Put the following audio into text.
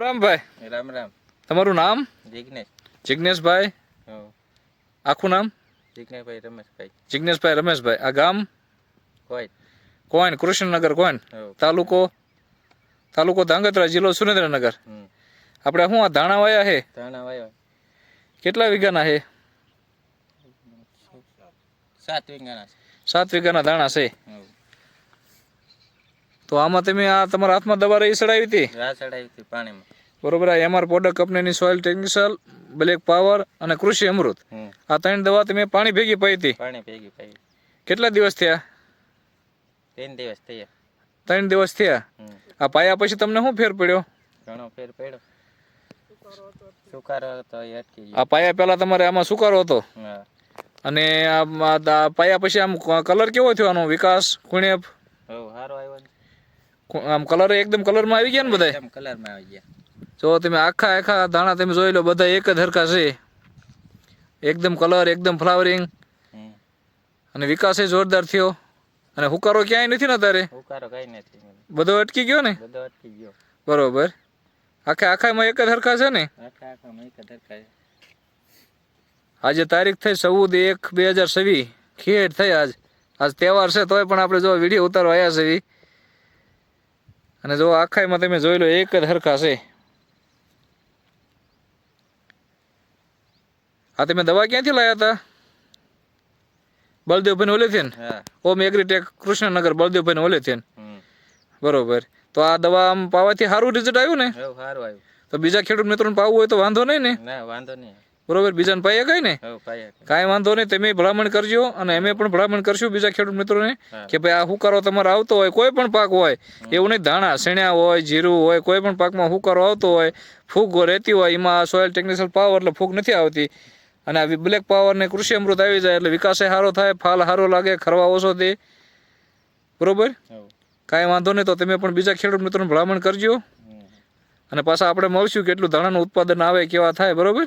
રામભાઈ. રામ રામ. તમારું નામ? જિગ્નેશ. જિજ્ઞેશભાઈ આખું નામ? જિગ્નેશભાઈ રમેશભાઈ. જિજ્ઞેશભાઈ રમેશભાઈ. આ ગામ? કોઈ કોઈન? કૃષ્ણનગર કોઈન? તાલુકો? તાલુકો ધાંગધ્રા જિલ્લો સુરેન્દ્રનગર. આપણે શું આ ધાણા વાયા છે ધાણા વાયા કેટલા વીઘાના છે સાત વીઘાના સાત વીઘાના ધાણા છે. તો આમાં તમે આ તમારા હાથમાં દવા રહી ચડાવી હતી? રા ચડાવી હતી પાણીમાં. બરોબર આ એમઆર પ્રોડક્ટ કંપનીની સોઇલ ટેકનિકલ બ્લેક પાવર અને કૃષિ અમૃત. હમ. આ ત્રણ દવા તમે પાણી ભેગી પાઈ હતી? પાણી ભેગી પાઈ. કેટલા દિવસ થયા? ત્રણ દિવસ થયા. ત્રણ દિવસ થયા? હમ. આ પાયા પછી તમને શું ફેર પડ્યો? ઘણો ફેર પડ્યો. સુકારો હતો એ અટકી ગયો. આ પાયા પહેલા તમારે આમાં સુકારો હતો? હા. અને આમ આ દા- પાયા પછી આમ કલર કેવો થયો આનો? વિકાસ ને આમ કલર એકદમ કલરમાં આવી ગયા ને બધા એકદમ કલરમાં આવી ગયા. જો તમે આખા આખા દાણા તમે જોઈ લો બધા એક જ હરખા છે. એકદમ કલર એકદમ ફ્લાવરિંગ અને વિકાસ એ જોરદાર થયો. અને હુકારો ક્યાંય નથી ને તારે હુકારો કઈ નથી બધો અટકી ગયો ને? બધો અટકી ગયો. બરોબર. આખા આખામાં એક જ હરખા છે ને? આખા આખામાં એક ધરકા આજે તારીખ થઈ ચૌદ એક બે હજાર છવ્વીસ. ખેડ થઈ આજ. આજ તહેવાર છે તોય પણ આપણે જો વીડિયો ઉતારવા આવ્યા છે. અને જો આખાઈમાં તમે જોઈ લો એક જ હરખા છે. આ તમે દવા ક્યાંથી લાયા હતા? બળદેવભાઈ ઓલે ને ઓમ એગ્રીટેક કૃષ્ણનગર બળદેવભાઈ ઓલે ને હમ. બરોબર. તો આ દવા આમ પાવાથી સારું રિઝલ્ટ આવ્યું ને? સારું આવ્યું. તો બીજા ખેડૂત મિત્રોને પાવું હોય તો વાંધો નહીં ને? ના વાંધો નહીં. બરોબર? બીજાને પાઈએ કઈ ને? કાંઈ. વાંધો નહીં તમે ભલામણ કરજો અને અમે પણ ભલામણ કરશું બીજા ખેડૂત મિત્રોને કે ભાઈ આ હુકારો તમારે આવતો હોય કોઈ પણ પાક હોય એવું નહીં ધાણા શેણ્યા હોય જીરું હોય કોઈ પણ પાકમાં હુકારો આવતો હોય ફૂગ રહેતી હોય એમાં સોઇલ ટેકનિકલ પાવર એટલે ફૂગ નથી આવતી. અને આ બ્લેક પાવર ને કૃષિ અમૃત આવી જાય એટલે વિકાસે સારો થાય ફાલ સારો લાગે ખરવા ઓછો દે. બરોબર? કાંઈ વાંધો નહીં તો તમે પણ બીજા ખેડૂત મિત્રોને ભલામણ કરજો. અને પાછા આપણે મળશું કેટલું ધાણાનું ઉત્પાદન આવે કેવા થાય બરોબર?